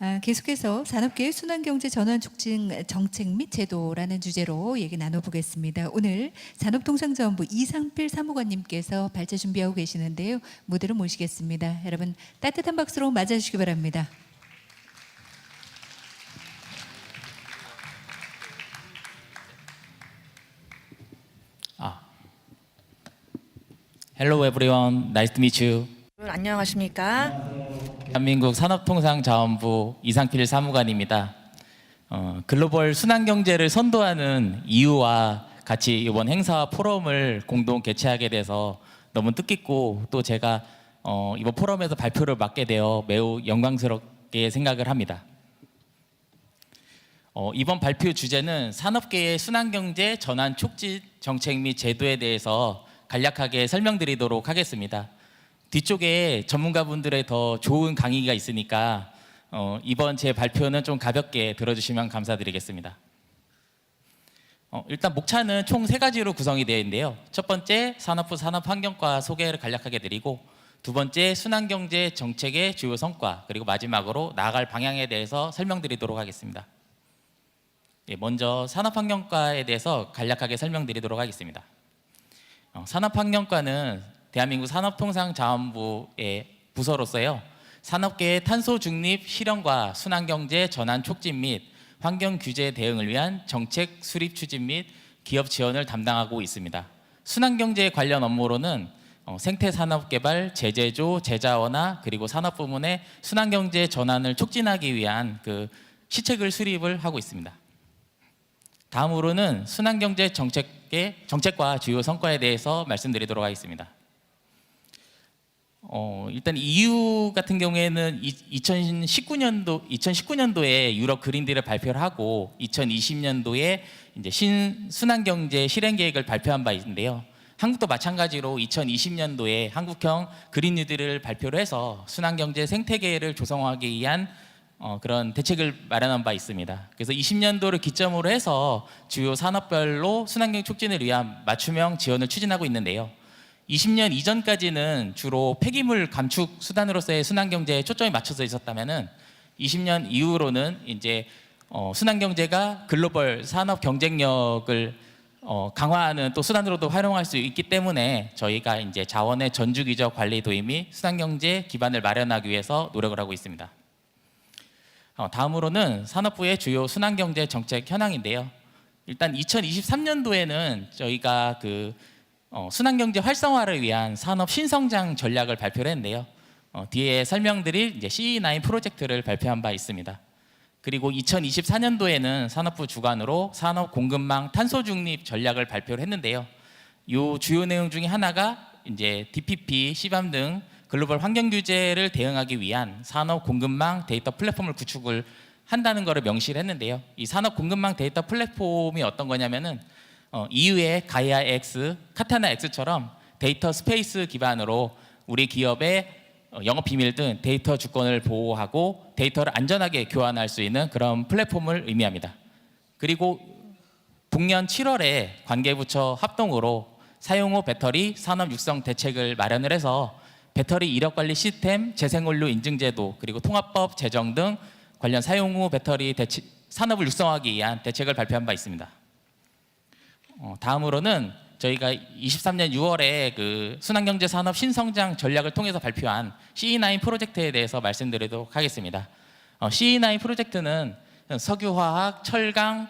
아, 계속해서 산업계의 순환경제 전환 촉진 정책 및 제도라는 주제로 얘기 나눠보겠습니다. 오늘 산업통상자원부 이상필 사무관님께서 발제 준비하고 계시는데요. 무대로 모시겠습니다. 여러분 따뜻한 박수로 맞아주시기 바랍니다. 아. Hello everyone. Nice to meet you. 여러분 안녕하십니까? 대한민국 산업통상자원부 이상필 사무관입니다. 어, 글로벌 순환경제를 선도하는 이유와 같이 이번 행사와 포럼을 공동 개최하게 돼서 너무 뜻깊고 또 제가 어, 이번 포럼에서 발표를 맡게 되어 매우 영광스럽게 생각을 합니다. 어, 이번 발표 주제는 산업계의 순환경제 전환 촉진 정책 및 제도에 대해서 간략하게 설명드리도록 하겠습니다. 뒤쪽에 전문가분들의 더 좋은 강의가 있으니까 어, 이번 제 발표는 좀 가볍게 들어주시면 감사드리겠습니다. 어, 일단 목차는 총 세 가지로 구성이 되어 있는데요. 첫 번째 산업부 산업환경과 소개를 간략하게 드리고 두 번째 순환경제 정책의 주요 성과 그리고 마지막으로 나아갈 방향에 대해서 설명드리도록 하겠습니다. 예, 먼저 산업환경과에 대해서 간략하게 설명드리도록 하겠습니다. 어, 산업환경과는 대한민국 산업통상자원부의 부서로서요. 산업계의 탄소 중립 실현과 순환경제 전환 촉진 및 환경 규제 대응을 위한 정책 수립 추진 및 기업 지원을 담당하고 있습니다. 순환경제 관련 업무로는 어, 생태산업개발, 제재조, 제자원화 그리고 산업 부문의 순환경제 전환을 촉진하기 위한 그 시책을 수립을 하고 있습니다. 다음으로는 순환경제 정책의 정책과 주요 성과에 대해서 말씀드리도록 하겠습니다. 어, 일단 EU 같은 경우에는 2019년도 2019년도에 유럽 그린딜을 발표를 하고 2020년도에 이제 신 순환 경제 실행 계획을 발표한 바 있는데요. 한국도 마찬가지로 2020년도에 한국형 그린 뉴딜을 발표를 해서 순환 경제 생태계를 조성하기 위한 어, 그런 대책을 마련한 바 있습니다. 그래서 20년도를 기점으로 해서 주요 산업별로 순환경 촉진을 위한 맞춤형 지원을 추진하고 있는데요. 20년 이전까지는 주로 폐기물 감축 수단으로서의 순환 경제에 초점이 맞춰져 있었다면은 20년 이후로는 이제 어, 순환 경제가 글로벌 산업 경쟁력을 어, 강화하는 또 수단으로도 활용할 수 있기 때문에 저희가 이제 자원의 전주기적 관리 도입 및 순환 경제 기반을 마련하기 위해서 노력을 하고 있습니다. 어, 다음으로는 산업부의 주요 순환 경제 정책 현황인데요. 일단 2023년도에는 저희가 그 어, 순환경제 활성화를 위한 산업 신성장 전략을 발표를 했는데요. 어, 뒤에 설명드릴 이제 CE9 프로젝트를 발표한 바 있습니다. 그리고 2024년도에는 산업부 주관으로 산업 공급망 탄소 중립 전략을 발표를 했는데요. 요 주요 내용 중에 하나가 이제 DPP, CBAM 등 글로벌 환경 규제를 대응하기 위한 산업 공급망 데이터 플랫폼을 구축을 한다는 것을 명시를 했는데요. 이 산업 공급망 데이터 플랫폼이 어떤 거냐면은 어, EU의 가이아 X, 카타나 X처럼 데이터 스페이스 기반으로 우리 기업의 어, 영업 비밀 등 데이터 주권을 보호하고 데이터를 안전하게 교환할 수 있는 그런 플랫폼을 의미합니다. 그리고 북년 7월에 관계부처 합동으로 사용 후 배터리 산업 육성 대책을 마련을 해서 배터리 이력 관리 시스템, 재생원료 인증 제도, 그리고 통합법 제정 등 관련 사용 후 배터리 대치, 산업을 육성하기 위한 대책을 발표한 바 있습니다. 어, 다음으로는 저희가 23년 6월에 그 순환경제 산업 신성장 전략을 통해서 발표한 CE9 프로젝트에 대해서 말씀드리도록 하겠습니다. 어, CE9 프로젝트는 석유화학, 철강,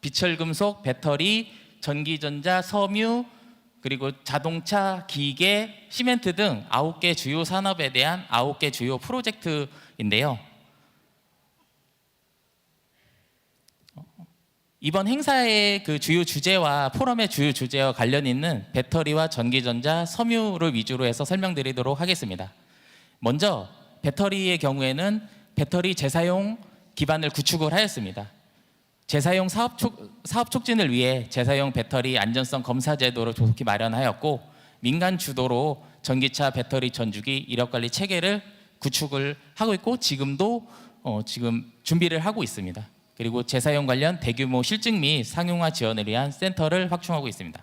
비철금속, 배터리, 전기전자, 섬유, 그리고 자동차, 기계, 시멘트 등 아홉 개 주요 산업에 대한 아홉 개 주요 프로젝트인데요. 이번 행사의 그 주요 주제와 포럼의 주요 주제와 관련 있는 배터리와 전기전자, 섬유를 위주로 해서 설명드리도록 하겠습니다. 먼저 배터리의 경우에는 배터리 재사용 기반을 구축을 하였습니다. 재사용 사업, 촉, 사업 촉진을 위해 재사용 배터리 안전성 검사 제도를 조속히 마련하였고 민간 주도로 전기차 배터리 전주기 이력 관리 체계를 구축을 하고 있고 지금도 어, 지금 준비를 하고 있습니다. 그리고 재사용 관련 대규모 실증 및 상용화 지원을 위한 센터를 확충하고 있습니다.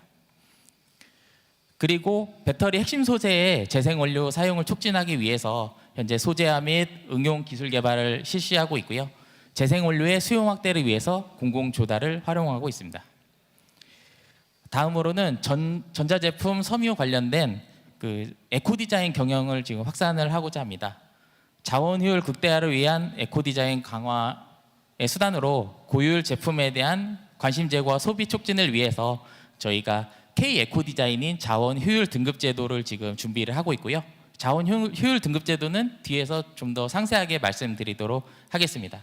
그리고 배터리 핵심 소재의 재생 원료 사용을 촉진하기 위해서 현재 소재화 및 응용 기술 개발을 실시하고 있고요. 재생 원료의 수용 확대를 위해서 공공 조달을 활용하고 있습니다. 다음으로는 전, 전자제품 섬유 관련된 그 에코 디자인 경영을 지금 확산을 하고자 합니다. 자원 효율 극대화를 위한 에코 디자인 강화의 수단으로 고효율 제품에 대한 관심 제고와 소비 촉진을 위해서 저희가 K 에코 디자인인 자원 효율 등급 제도를 지금 준비를 하고 있고요. 자원 효- 효율 등급 제도는 뒤에서 좀 더 상세하게 말씀드리도록 하겠습니다.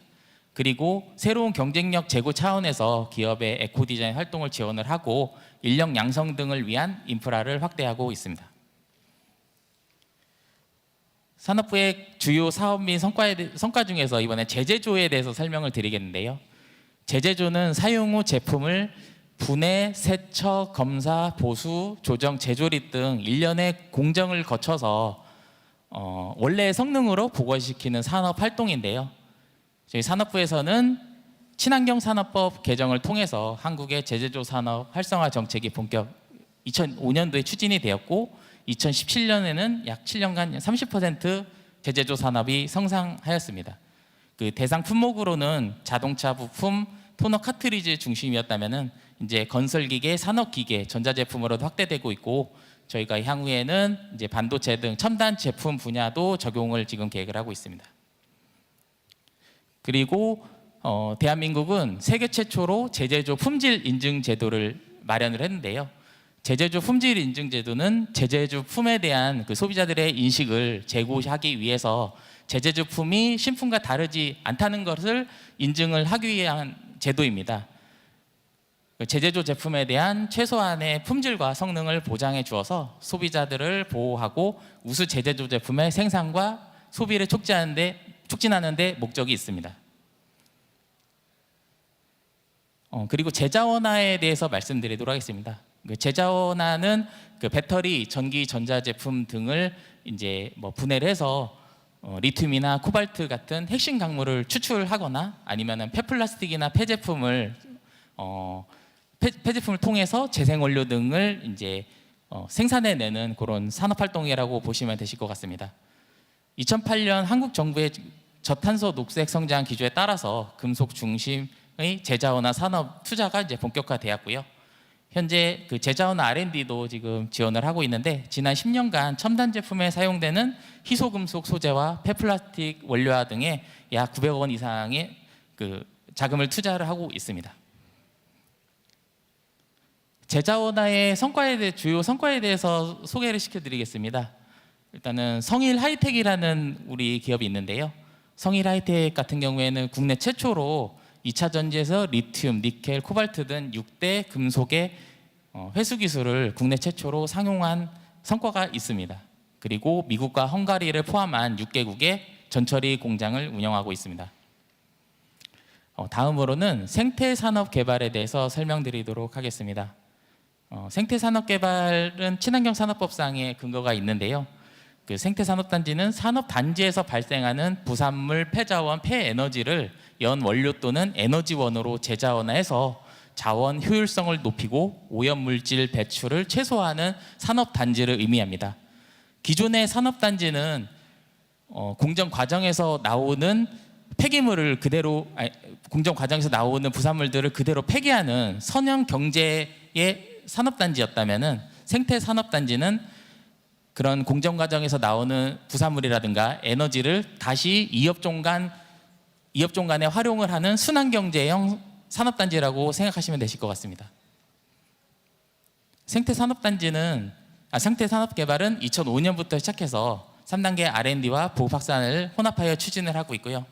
그리고 새로운 경쟁력 제고 차원에서 기업의 에코 디자인 활동을 지원을 하고 인력 양성 등을 위한 인프라를 확대하고 있습니다. 산업부의 주요 사업 및 성과에 대- 성과 중에서 이번에 제재조에 대해서 설명을 드리겠는데요. 제재조는 사용 후 제품을 분해, 세척, 검사, 보수, 조정, 재조립 등 일련의 공정을 거쳐서 어, 원래의 성능으로 복원시키는 산업 활동인데요. 저희 산업부에서는 친환경 산업법 개정을 통해서 한국의 제재조 산업 활성화 정책이 본격 2005년도에 추진이 되었고 2017년에는 약 7년간 30% 제재조 산업이 성장하였습니다. 그 대상 품목으로는 자동차 부품, 토너 카트리지 중심이었다면은 이제 건설기계, 산업기계, 전자제품으로도 확대되고 있고 저희가 향후에는 이제 반도체 등 첨단 제품 분야도 적용을 지금 계획을 하고 있습니다. 그리고 어, 대한민국은 세계 최초로 제재조 품질 인증 제도를 마련을 했는데요. 제재조 품질 인증 제도는 제재조 품에 대한 그 소비자들의 인식을 제고하기 위해서 제재조 품이 신품과 다르지 않다는 것을 인증을 하기 위한 제도입니다. 그 제재조 제품에 대한 최소한의 품질과 성능을 보장해 주어서 소비자들을 보호하고 우수 제재조 제품의 생산과 소비를 촉진하는데 촉진하는데 목적이 있습니다. 어, 그리고 제자원화에 대해서 말씀드리도록 하겠습니다. 그 제자원화는 그 배터리, 전기, 전자 제품 등을 이제 뭐 분해를 해서 어, 리튬이나 코발트 같은 핵심 강물을 추출하거나 아니면은 폐플라스틱이나 폐제품을 어, 폐, 폐제품을 통해서 재생 원료 등을 이제 어, 생산해 내는 그런 산업 활동이라고 보시면 되실 것 같습니다. 2008년 한국 정부의 저탄소 녹색 성장 기조에 따라서 금속 중심의 제자원화 산업 투자가 이제 본격화되었고요. 현재 그 제자원화 R&D도 지금 지원을 하고 있는데 지난 10년간 첨단 제품에 사용되는 희소금속 소재와 폐플라스틱 원료화 등에 약 900억 원 이상의 그 자금을 투자를 하고 있습니다. 제자원화의 성과에 대해 주요 성과에 대해서 소개를 시켜드리겠습니다. 일단은 성일 하이텍이라는 우리 기업이 있는데요. 성일 하이텍 같은 경우에는 국내 최초로 2차 전지에서 리튬, 니켈, 코발트 등 6대 금속의 어, 회수 기술을 국내 최초로 상용한 성과가 있습니다. 그리고 미국과 헝가리를 포함한 6개국의 전처리 공장을 운영하고 있습니다. 어, 다음으로는 생태 산업 개발에 대해서 설명드리도록 하겠습니다. 어, 생태 산업 개발은 친환경 산업법상의 근거가 있는데요. 그 생태 산업 단지는 산업 단지에서 발생하는 부산물, 폐자원, 폐에너지를 연 원료 또는 에너지원으로 재자원화해서 자원 효율성을 높이고 오염 물질 배출을 최소화하는 산업 단지를 의미합니다. 기존의 산업 단지는 어, 공정 과정에서 나오는 폐기물을 그대로 아니, 공정 과정에서 나오는 부산물들을 그대로 폐기하는 선형 경제의 산업 단지였다면은 생태 산업 단지는 그런 공정 과정에서 나오는 부산물이라든가 에너지를 다시 이업 종 간 이업종 간에 활용을 하는 순환 경제형 산업 단지라고 생각하시면 되실 것 같습니다. 생태 산업 단지는 아, 생태 산업 개발은 2005년부터 시작해서 3단계 R&D와 보호 확산을 혼합하여 추진을 하고 있고요.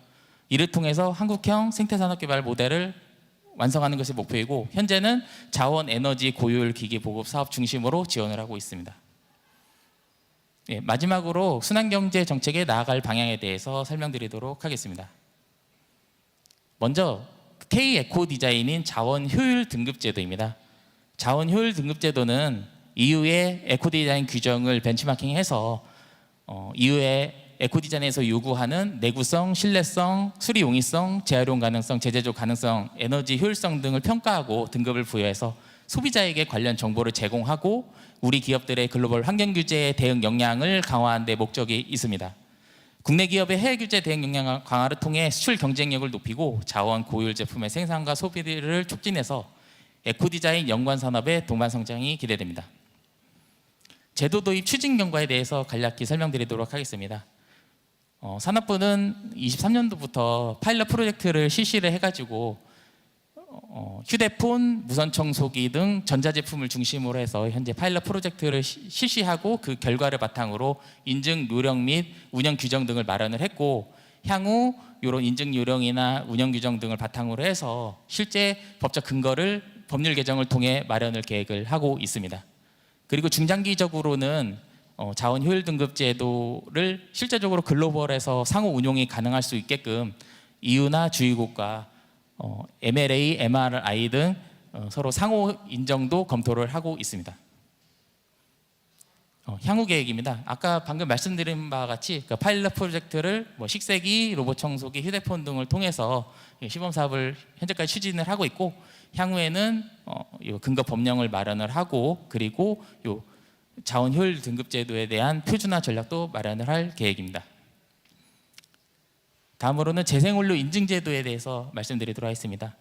이를 통해서 한국형 생태 산업 개발 모델을 완성하는 것이 목표이고 현재는 자원 에너지 고효율 기기 보급 사업 중심으로 지원을 하고 있습니다. 예, 마지막으로 순환경제 정책에 나아갈 방향에 대해서 설명드리도록 하겠습니다. 먼저 K 에코 디자인인 자원 효율 등급 제도입니다. 자원 효율 등급 제도는 EU의 에코 디자인 규정을 벤치마킹해서 어, EU의 에코 디자인에서 요구하는 내구성, 신뢰성, 수리 용이성, 재활용 가능성, 재제조 가능성, 에너지 효율성 등을 평가하고 등급을 부여해서 소비자에게 관련 정보를 제공하고 우리 기업들의 글로벌 환경 규제에 대응 역량을 강화하는 데 목적이 있습니다. 국내 기업의 해외 규제 대응 역량 강화를 통해 수출 경쟁력을 높이고 자원 고율 제품의 생산과 소비를 촉진해서 에코 디자인 연관 산업의 동반 성장이 기대됩니다. 제도 도입 추진 경과에 대해서 간략히 설명드리도록 하겠습니다. 어, 산업부는 23년도부터 파일럿 프로젝트를 실시를 해가지고 어, 휴대폰, 무선 청소기 등 전자제품을 중심으로 해서 현재 파일럿 프로젝트를 시- 실시하고 그 결과를 바탕으로 인증 요령 및 운영 규정 등을 마련을 했고 향후 이런 인증 요령이나 운영 규정 등을 바탕으로 해서 실제 법적 근거를 법률 개정을 통해 마련을 계획을 하고 있습니다. 그리고 중장기적으로는 어, 자원 효율 등급 제도를 실제적으로 글로벌에서 상호 운용이 가능할 수 있게끔 EU나 주의국과 어, MLA, MRI 등 어, 서로 상호 인정도 검토를 하고 있습니다. 어, 향후 계획입니다. 아까 방금 말씀드린 바와 같이 그 파일럿 프로젝트를 뭐 식세기, 로봇 청소기, 휴대폰 등을 통해서 이 시범 사업을 현재까지 추진을 하고 있고 향후에는 어, 요 근거 법령을 마련을 하고 그리고 요 자원 효율 등급 제도에 대한 표준화 전략도 마련을 할 계획입니다. 다음으로는 재생원료 인증 제도에 대해서 말씀드리도록 하겠습니다.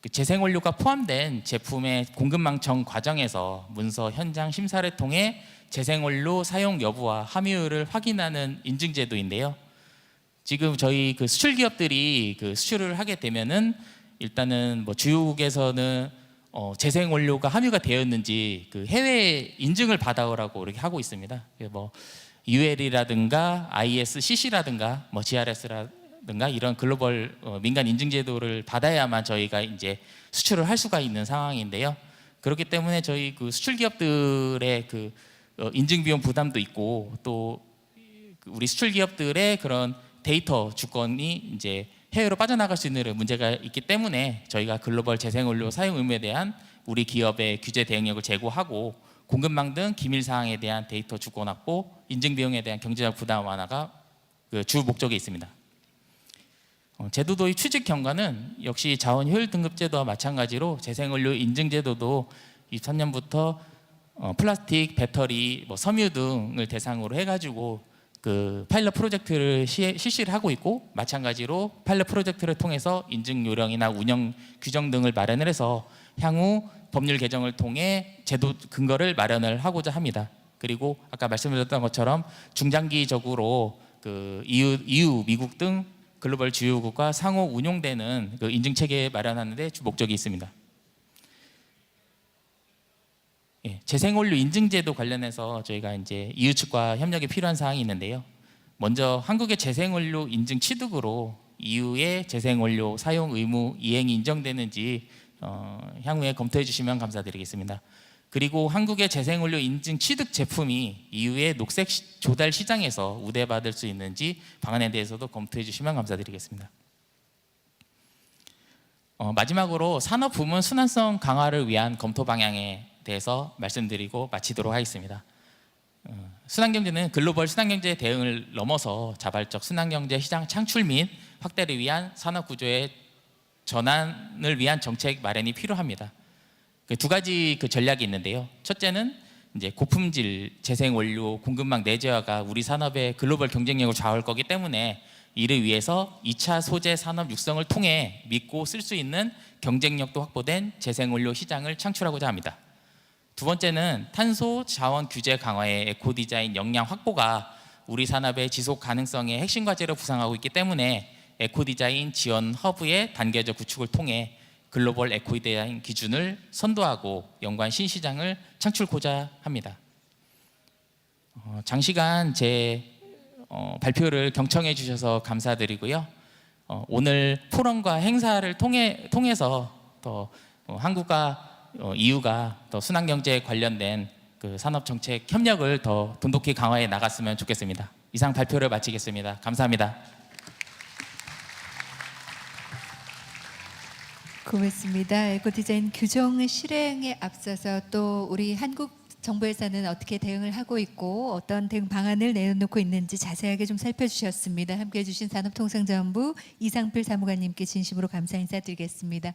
그 재생원료가 포함된 제품의 공급망청 과정에서 문서 현장 심사를 통해 재생원료 사용 여부와 함유율을 확인하는 인증 제도인데요. 지금 저희 그 수출 기업들이 그 수출을 하게 되면은 일단은 뭐 주요국에서는 어, 재생원료가 함유가 되었는지 그 해외 인증을 받아오라고 이렇게 하고 있습니다. 뭐 UL이라든가 ISCC라든가 뭐 GRS라든가 이런 글로벌 어, 민간 인증 제도를 받아야만 저희가 이제 수출을 할 수가 있는 상황인데요. 그렇기 때문에 저희 그 수출 기업들의 그 어, 인증 비용 부담도 있고 또그 우리 수출 기업들의 그런 데이터 주권이 이제 해외로 빠져나갈 수 있는 문제가 있기 때문에 저희가 글로벌 재생원료 사용 의무에 대한 우리 기업의 규제 대응력을 제고하고 공급망 등 기밀 사항에 대한 데이터 주권 확보, 인증 비용에 대한 경제적 부담 완화가 그 주 목적에 있습니다. 어, 제도 도입 취직 경과는 역시 자원 효율 등급 제도와 마찬가지로 재생원료 인증 제도도 23년부터 어, 플라스틱, 배터리, 뭐 섬유 등을 대상으로 해가지고 그 파일럿 프로젝트를 시, 실시를 하고 있고 마찬가지로 파일럿 프로젝트를 통해서 인증 요령이나 운영 규정 등을 마련을 해서 향후 법률 개정을 통해 제도 근거를 마련을 하고자 합니다. 그리고 아까 말씀드렸던 것처럼 중장기적으로 그 EU, EU 미국 등 글로벌 주요국과 상호 운용되는 그 인증 체계 마련하는데 주 목적이 있습니다. 예, 재생원료 인증제도 관련해서 저희가 이제 EU 측과 협력이 필요한 사항이 있는데요. 먼저 한국의 재생원료 인증 취득으로 EU의 재생원료 사용 의무 이행이 인정되는지 어, 향후에 검토해 주시면 감사드리겠습니다. 그리고 한국의 재생원료 인증 취득 제품이 EU의 녹색 시- 조달 시장에서 우대받을 수 있는지 방안에 대해서도 검토해 주시면 감사드리겠습니다. 어, 마지막으로 산업 부문 순환성 강화를 위한 검토 방향에 대해서 말씀드리고 마치도록 하겠습니다. 어, 순환경제는 글로벌 순환경제 대응을 넘어서 자발적 순환경제 시장 창출 및 확대를 위한 산업 구조의 전환을 위한 정책 마련이 필요합니다. 그 두 가지 그 전략이 있는데요. 첫째는 이제 고품질 재생 원료 공급망 내재화가 우리 산업의 글로벌 경쟁력을 좌우할 거기 때문에 이를 위해서 2차 소재 산업 육성을 통해 믿고 쓸 수 있는 경쟁력도 확보된 재생 원료 시장을 창출하고자 합니다. 두 번째는 탄소 자원 규제 강화의 에코 디자인 역량 확보가 우리 산업의 지속 가능성의 핵심 과제로 부상하고 있기 때문에 에코 디자인 지원 허브의 단계적 구축을 통해 글로벌 에코 디자인 기준을 선도하고 연관 신시장을 창출고자 합니다. 어, 장시간 제 어, 발표를 경청해 주셔서 감사드리고요. 어, 오늘 포럼과 행사를 통해 통해서 더 어, 한국과 어, EU가 더 순환 경제에 관련된 그 산업 정책 협력을 더 돈독히 강화해 나갔으면 좋겠습니다. 이상 발표를 마치겠습니다. 감사합니다. 고맙습니다. 에코 디자인 규정 실행에 앞서서 또 우리 한국 정부에서는 어떻게 대응을 하고 있고 어떤 대응 방안을 내놓고 있는지 자세하게 좀 살펴주셨습니다. 함께해 주신 산업통상자원부 이상필 사무관님께 진심으로 감사 인사드리겠습니다.